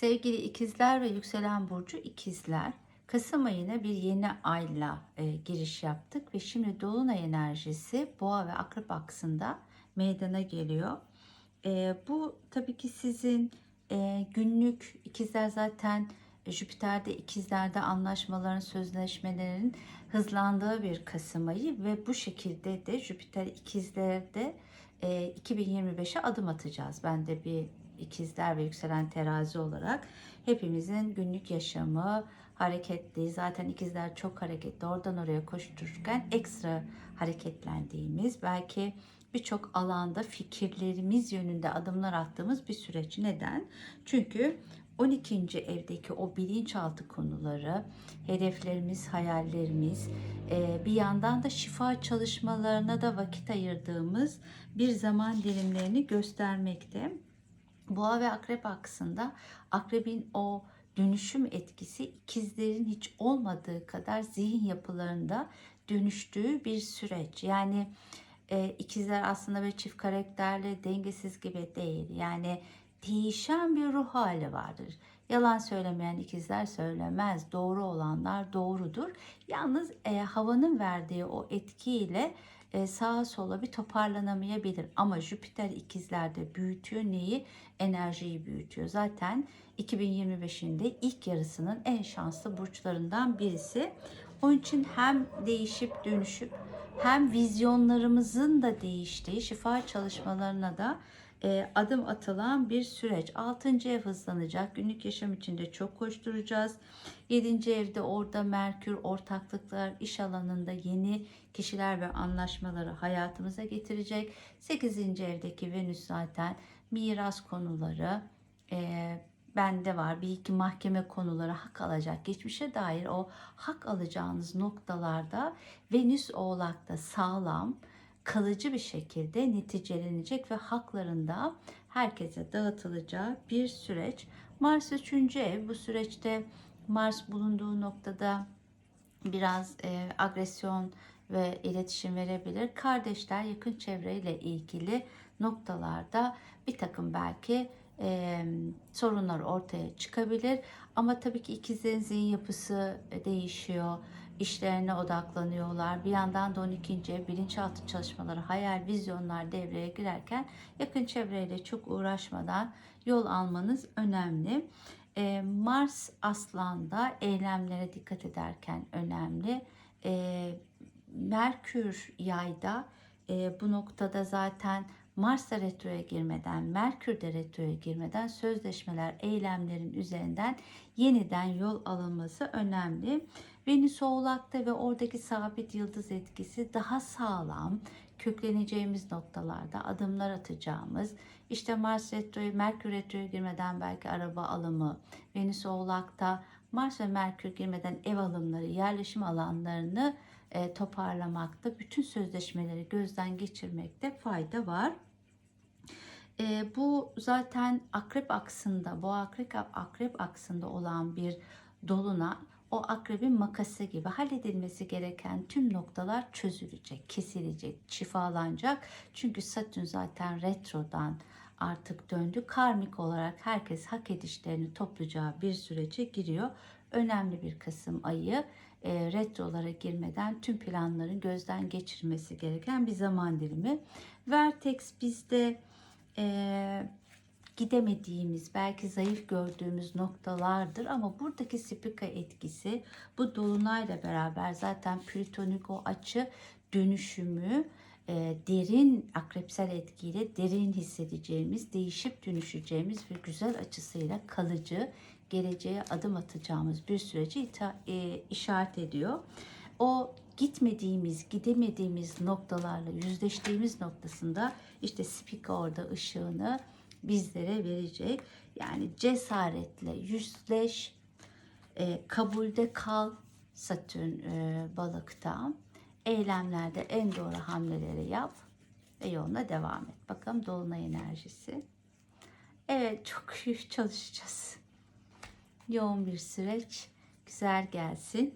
Sevgili ikizler ve yükselen burcu ikizler. Kasım ayına bir yeni ayla e, giriş yaptık ve şimdi dolunay enerjisi boğa ve akrep aksında meydana geliyor. E, bu tabii ki sizin e, günlük ikizler zaten Jüpiter'de ikizlerde anlaşmaların, sözleşmelerin hızlandığı bir Kasım ayı ve bu şekilde de Jüpiter ikizlerde e, 2025'e adım atacağız. Ben de bir ikizler ve yükselen terazi olarak hepimizin günlük yaşamı hareketli. Zaten ikizler çok hareketli. Oradan oraya koştururken ekstra hareketlendiğimiz belki birçok alanda fikirlerimiz yönünde adımlar attığımız bir süreç. Neden? Çünkü 12. evdeki o bilinçaltı konuları, hedeflerimiz, hayallerimiz, e, bir yandan da şifa çalışmalarına da vakit ayırdığımız bir zaman dilimlerini göstermekte. Boğa ve akrep aksında akrebin o dönüşüm etkisi ikizlerin hiç olmadığı kadar zihin yapılarında dönüştüğü bir süreç. Yani e, ikizler aslında böyle çift karakterli, dengesiz gibi değil. Yani değişen bir ruh hali vardır. Yalan söylemeyen ikizler söylemez. Doğru olanlar doğrudur. Yalnız e, havanın verdiği o etkiyle sağa sola bir toparlanamayabilir. Ama Jüpiter ikizlerde büyütüyor neyi? Enerjiyi büyütüyor. Zaten 2025'inde ilk yarısının en şanslı burçlarından birisi. Onun için hem değişip dönüşüp hem vizyonlarımızın da değiştiği şifa çalışmalarına da e, adım atılan bir süreç. 6. ev hızlanacak. Günlük yaşam içinde çok koşturacağız. 7. evde orada Merkür ortaklıklar iş alanında yeni kişiler ve anlaşmaları hayatımıza getirecek. 8. evdeki Venüs zaten miras konuları, e, bende var bir iki mahkeme konuları hak alacak geçmişe dair o hak alacağınız noktalarda Venüs Oğlak'ta sağlam kalıcı bir şekilde neticelenecek ve haklarında herkese dağıtılacağı bir süreç. Mars 3. ev bu süreçte Mars bulunduğu noktada biraz e, agresyon ve iletişim verebilir. Kardeşler yakın çevreyle ilgili noktalarda bir takım belki e, sorunlar ortaya çıkabilir. Ama tabii ki ikizlerin zihin yapısı değişiyor. İşlerine odaklanıyorlar. Bir yandan da 12. ev bilinçaltı çalışmaları, hayal, vizyonlar devreye girerken yakın çevreyle çok uğraşmadan yol almanız önemli. E, Mars Aslan'da eylemlere dikkat ederken önemli. E, Merkür Yay'da e, bu noktada zaten Mars'ta retroya girmeden, Merkür'de retroya girmeden sözleşmeler, eylemlerin üzerinden yeniden yol alınması önemli. Venüs Oğlak'ta ve oradaki sabit yıldız etkisi daha sağlam, kökleneceğimiz noktalarda adımlar atacağımız, işte Mars retroya, Merkür retroya girmeden belki araba alımı, Venüs Oğlak'ta Mars ve Merkür girmeden ev alımları, yerleşim alanlarını e, toparlamakta, bütün sözleşmeleri gözden geçirmekte fayda var. E, bu zaten akrep aksında, bu akrep, akrep aksında olan bir dolunay o akrebin makası gibi halledilmesi gereken tüm noktalar çözülecek, kesilecek, şifalanacak. Çünkü Satürn zaten retrodan artık döndü. Karmik olarak herkes hak edişlerini toplayacağı bir sürece giriyor. Önemli bir Kasım ayı e, retrolara girmeden tüm planların gözden geçirmesi gereken bir zaman dilimi. Vertex bizde e, gidemediğimiz, belki zayıf gördüğümüz noktalardır ama buradaki spika etkisi bu dolunayla beraber zaten plütonik o açı dönüşümü e, derin akrepsel etkiyle derin hissedeceğimiz, değişip dönüşeceğimiz bir güzel açısıyla kalıcı geleceğe adım atacağımız bir süreci ita, e, işaret ediyor. O gitmediğimiz, gidemediğimiz noktalarla yüzleştiğimiz noktasında işte spika orada ışığını bizlere verecek. Yani cesaretle yüzleş, e, kabulde kal Satürn e, balıkta. Eylemlerde en doğru hamleleri yap ve yoluna devam et. Bakalım Dolunay enerjisi. Evet çok çalışacağız. Yoğun bir süreç. Güzel gelsin.